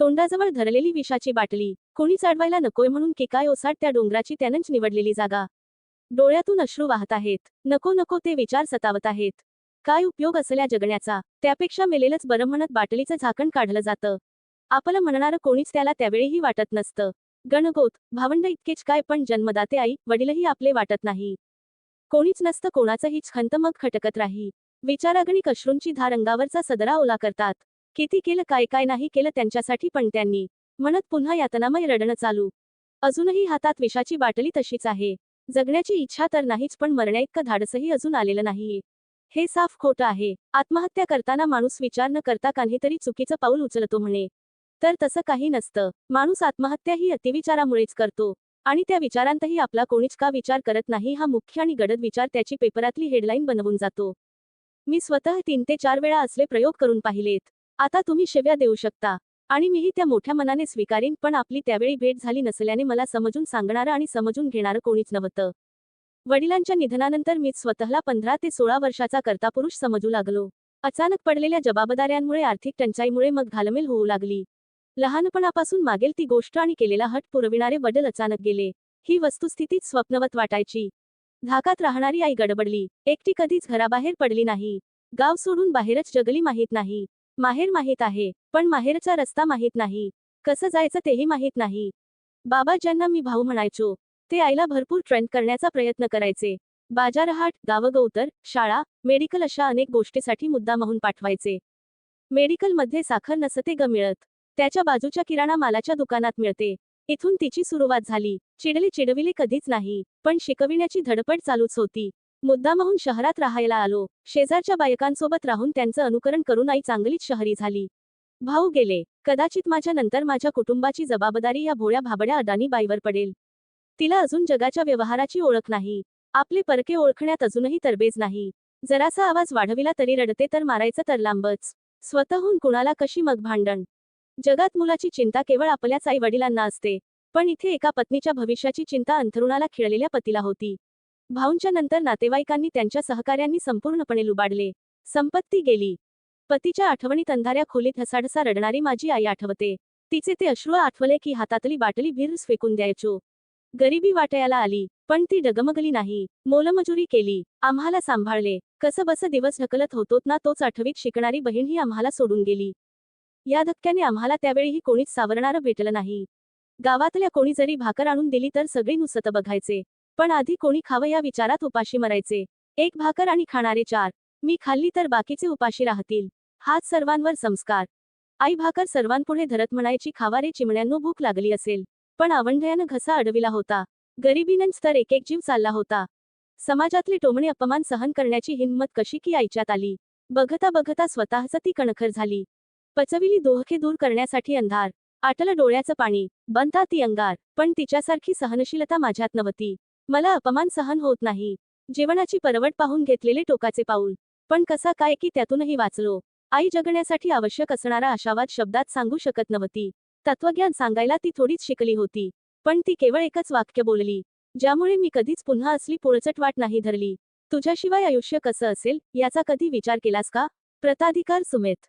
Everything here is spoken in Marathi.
तोंडाजवळ धरलेली विषाची बाटली. कोणी चढवायला नकोय म्हणून किकाय ओसाट त्या डोंगराची त्यानंच निवडलेली जागा. डोळ्यातून अश्रू वाहत आहेत. नको नको ते विचार सतावत आहेत. काय उपयोग असल्या जगण्याचा? त्यापेक्षा मेलेलच बरं म्हणत बाटलीचं झाकण काढलं जातं. आपलं म्हणणारं कोणीच त्याला त्यावेळीही वाटत नसतं. गणगोत भावंड इतकेच काय पण जन्मदाते आई वडीलही आपले वाटत नाही. कोणीच नसतं कोणाचंहीच खंत मग खटकत राही. विचारागणिक अश्रूंची धार अंगावरचा सदरा ओला करतात. किती केलं काय काय नाही केलं त्यांच्यासाठी पण त्यांनी. म्हणत पुन्हा यातनामय रडणं चालू. अजूनही हातात विषाची बाटली तशीच आहे. जगण्याची इच्छा तर नाहीच पण मरण्याइतकं धाडसही अजून आलेलं नाहीये. हे साफ खोटं आहे. आत्महत्या करताना माणूस विचार न करता काहीतरी चुकीचं पाऊल उचलतो म्हणे. तर तसं काही नसतं. माणूस आत्महत्या ही अतिविचारामुळेच करतो. आणि त्या विचारांतही आपला कोणीच का विचार करत नाही हा मुख्य आणि गडद विचार त्याची पेपरातली हेडलाईन बनवून जातो. मी स्वतः तीन ते चार वेळा असले प्रयोग करून पाहिलेत. आता तुम्ही शिव्या देऊ शकता. आणि मीही त्या मोठ्या मनाने स्वीकारीन पण आपली त्यावेळी भेट झाली नसल्याने मला समजून सांगणारं आणि समजून घेणारं कोणीच नव्हतं. वडिलांच्या निधनानंतर मीच स्वतःला पंधरा ते सोळा वर्षाचा कर्तापुरुष समजू लागलो. अचानक पडलेल्या जबाबदाऱ्यांमुळे आर्थिक टंचाईमुळे मग घालमेल होऊ लागली. लहानपणापासून मागेल ती गोष्ट आणि केलेला हट पुरविणारे वडील अचानक गेले. ही वस्तुस्थितीच स्वप्नवत वाटायची. धाकात राहणारी आई गडबडली. एकटी कधीच घराबाहेर पडली नाही. गाव सोडून बाहेरच जगली माहीत नाही. माहेर माहीत आहे पण माहेरचा रस्ता माहीत नाही. कसं जायचं तेही माहीत नाही. बाबा ज्यांना मी भाऊ म्हणायचो ते आईला भरपूर ट्रेंड करण्याचा प्रयत्न करायचे. बाजारहाट गावगौतर शाळा मेडिकल अशा अनेक गोष्टीसाठी मुद्दामहून पाठवायचे. मेडिकलमध्ये साखर नसते ग मिळत. त्याच्या बाजूच्या किराणा मालाच्या दुकानात मिळते. इथून तिची सुरुवात झाली. चिडले चिडविले कधीच नाही पण शिकविण्याची धडपड चालूच होती. मुद्दामहून शहरात राहायला आलो. शेजारच्या बायकांसोबत राहून त्यांचं अनुकरण करून आई चांगलीच शहरी झाली. भाऊ गेले. कदाचित माझ्या नंतर माझ्या कुटुंबाची जबाबदारी या भोळ्या भाबड्या अडाणी बाईवर पडेल. तिला अजून जगाच्या व्यवहाराची ओळख नाही. आपले परके ओळखण्यात अजूनही तरबेज नाही. जरासा आवाज वाढविला तरी रडते तर मारायचं तर लांबच. स्वतःहून कुणाला कशी मग भांडण? जगात मुलाची चिंता केवळ आपल्याच आई वडिलांना असते. पण इथे एका पत्नीच्या भविष्याची चिंता अंथरुणाला खिळलेल्या पतीला होती. भाऊंच्या नंतर नातेवाईकांनी त्यांच्या सहकार्यांनी संपूर्णपणे लुबाडले. संपत्ती गेली. पतीच्या आठवणीत अंधाऱ्या खोलीत हसाडसा रडणारी माझी आई आठवते. तिचे ते अश्रू आठवले की हातातली बाटली भिरस फेकून द्यायचो. गरिबी वाटायला आली पण ती डगमगली नाही. मोलमजुरी केली. आम्हाला सांभाळले. कसं बस दिवस ढकलत होतोत ना तोच आठवीत शिकणारी बहीणही आम्हाला सोडून गेली. या धक्क्याने आम्हाला त्यावेळीही कोणीच सावरणारं भेटलं नाही. गावातल्या कोणी जरी भाकर आणून दिली तर सगळी नुसतं बघायचे. पण आधी कोणी खावं या विचारात उपाशी मरायचे. एक भाकर आणि खाणारे चार. मी खाल्ली तर बाकीचे उपाशी राहतील. हाच सर्वांवर संस्कार. आई भाकर सर्वांपुढे धरत म्हणायची खावारे चिमण्यांनो भूक लागली असेल. पण आवंढयानं घसा अडविला होता. गरिबीनंच तर एक एक जीव चालला होता. समाजातले टोमणे अपमान सहन करण्याची हिंमत कशी की आईच्यात आली. बघता बघता स्वतःच ती कणखर झाली. पचविली दोहके दूर करण्यासाठी अंधार. आटलं डोळ्याचं पाणी. बनता ती अंगार. पण तिच्यासारखी सहनशीलता माझ्यात नव्हती. मला अपमान सहन होत नाही. जेवणाची परवड पाहून घेतलेले टोकाचे पाऊल. पण कसा काय की त्यातूनही वाचलो. आई जगण्यासाठी आवश्यक असणारा आशावाद शब्दात सांगू शकत नव्हती. तत्वज्ञान सांगायला ती थोडीच शिकली होती. पण ती केवळ एकच वाक्य बोलली. ज्यामुळे मी कधीच पुन्हा असली पोळचट वाट नाही धरली. तुझ्याशिवाय आयुष्य कसं असेल याचा कधी विचार केलास का? प्रताधिकार सुमेत